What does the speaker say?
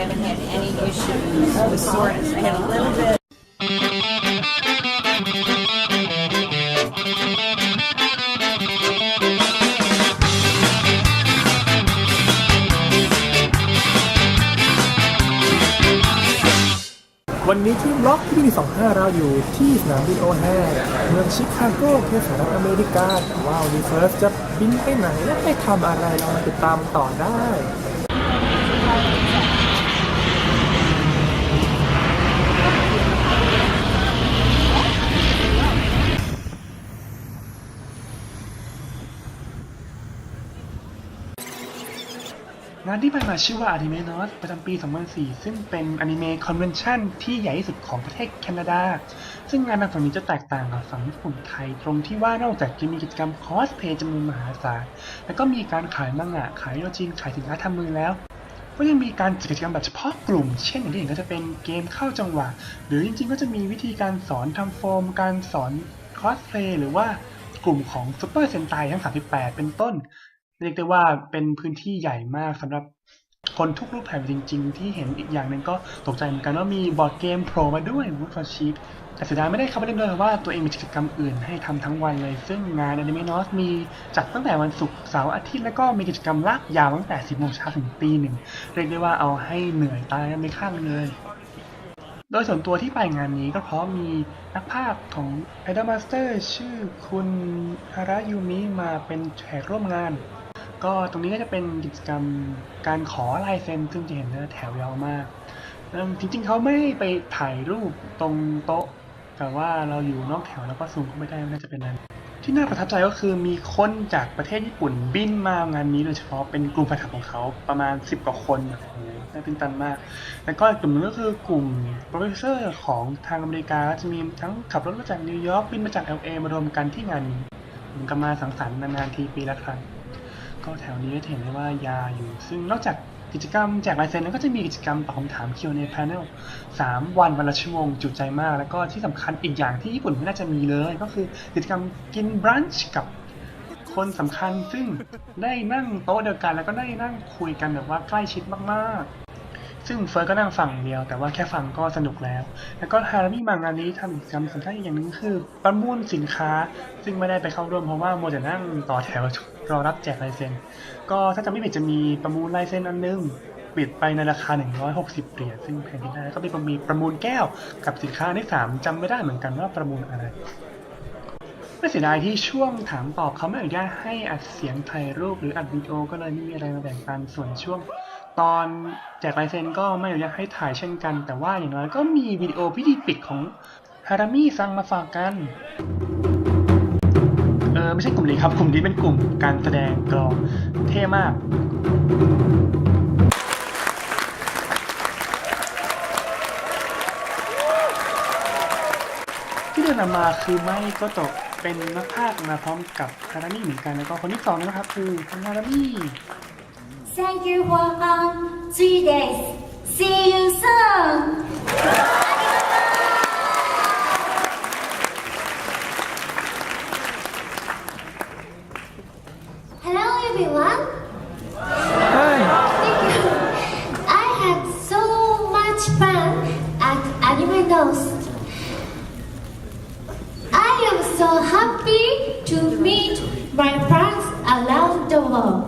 haven't had any issues with soreness. I had a little bit. วันนี้ที่บล็อกที่25เราอยู่ที่สนามบินโอแฮเมืองชิคาโกประเทศสหรัฐอเมริกาว่าวันนี้เฟิร์สจะบินไปไหนและไปทำอะไรเรามาติดตามต่อได้ งานที่ไปมาชื่อว่า Anime n o t ประจำปี 2004 ซึ่งเป็นอนิเมะคอนเวนชั่นที่ใหญ่ที่สุดของประเทศแคนาดา ซึ่งงานในฝั่งนี้จะแตกต่างกับฝั่งญี่ปุ่นไทย ตรงที่ว่านอกจากจะมีกิจกรรมคอสเพลย์จำนวนมหาศาล แล้วก็มีการขายมังงะ ขายโยจิน ขายสินค้าทำมือแล้ว ก็ยังมีการจัดกิจกรรมแบบเฉพาะกลุ่ม เช่นอย่างที่เห็นก็จะเป็นเกมเข้าจังหวะ หรือจริงๆ ก็จะมีวิธีการสอนทำโฟม การสอนคอสเพลย์หรือว่ากลุ่มของซูเปอร์เซนไตทั้ง 38 เป็นต้น เรียกได้ว่าเป็นพื้นที่ใหญ่มากสำหรับคนทุกรูปแบบจริง ๆ ที่เห็นอีกอย่างหนึ่งก็ตกใจเหมือนกันว่ามีบอร์ดเกมโผล่มาด้วย Wood for Sheep แต่เสียดายไม่ได้เข้าไปเล่นด้วยเพราะว่าตัวเองมีกิจกรรมอื่นให้ทำทั้งวันเลย ซึ่งงาน Anime n o t มีจัดตั้งแต่วันศุกร์เสาร์อาทิตย์แล้วก็มีกิจกรรมลากยาวตั้งแต่ 10โมงเช้าถึงตีหนึ่งเรียกได้ว่าเอาให้เหนื่อยตายกันไม่ข้างเลยโดยส่วนตัวที่ไปงานนี้ก็เพราะมีนักภาพของ Idol Master ชื่อคุณฮาระยูมิมาเป็นแขกร่วมงาน ก็ตรงนี้ก็จะเป็นกิจกรรมการขอลายเซ็นซึ่งจะเห็นว่าแถวยาวมากจริงๆเขาไม่ไปถ่ายรูปตรงโต๊ะ แต่ว่าเราอยู่นอกแถวแล้วก็ซูมเข้าไม่ได้น่าจะเป็นนั้น ที่น่าประทับใจก็คือมีคนจากประเทศญี่ปุ่นบินมางานนี้โดยเฉพาะเป็นกลุ่มแฟนคลับของเขาประมาณ 10 กว่าคนโอ้โหน่าตื่นตันมาก แล้วก็อีกกลุ่มหนึงก็คือกลุ่มโปรเฟสเซอร์ของทางอเมริกาจะมีทั้งขับรถมาจากนิวยอร์กบินมาจาก LA มารวมกันที่งานนี้มือนกับมาสังสรรค์นานๆทีปีละครั้ง ก็แถวนี้จะเห็นได้ว่ายาอยู่ ซึ่งนอกจากกิจกรรมแจกลายเซ็นแล้วก็จะมีกิจกรรมตอบคำถาม Q&A panel 3 วันวันละชั่วโมงจุใจมาก แล้วก็ที่สำคัญอีกอย่างที่ญี่ปุ่นไม่น่าจะมีเลย ก็คือกิจกรรมกินบรันช์กับคนสำคัญซึ่งได้นั่งโต๊ะเดียวกันแล้วก็ได้นั่งคุยกันแบบว่าใกล้ชิดมากๆ ซึ่งเฟิร์สก็นั่งฟังเดียว แต่ว่าแค่ฟังก็สนุกแล้ว แล้วก็ฮารามิมางานนี้ทำกิจกรรมสำคัญอีกอย่างหนึ่งคือ ประมูลสินค้า ซึ่งไม่ได้ไปเข้าร่วมเพราะว่าโมจะนั่งต่อแถวรอรับแจกลายเซ็น ก็ถ้าจำไม่ผิดจะมีประมูลลายเซ็นอันนึงปิดไปในราคา 160 เหรียญ ซึ่งแพงที่ได้แล้วก็มีประมีประมูลแก้วกับสินค้าที่สามจำไม่ได้เหมือนกันว่าประมูลอะไร ไม่เสียดายที่ช่วงถามตอบเขาไม่อนุญาตให้อัดเสียงถ่ายรูปหรืออัดวิดีโอก็เลยไม่มีอะไรมาแบ่งปันส่วนช่วง ตอนแจกลายเซ็นก็ไม่อนุญาตให้ถ่ายเช่นกัน แต่ว่าอย่างน้อยก็มีวิดีโอพิธีปิดของฮารามิซังมาฝากกัน เออไม่ใช่กลุ่มนี้ครับ กลุ่มนี้เป็นกลุ่มการแสดงกลองเท่มากที่เดินมาคือไม่ก็ตกเป็นนักพากย์มาพร้อมกับฮารามิเหมือนกันแล้วก็คนที่สองนะครับคือคุณฮารามิ Thank you for um three days. See you soon. Hello everyone. ใช่ Thank you. I had so much fun at Anime Nose. I am so happy to meet my friends around the world.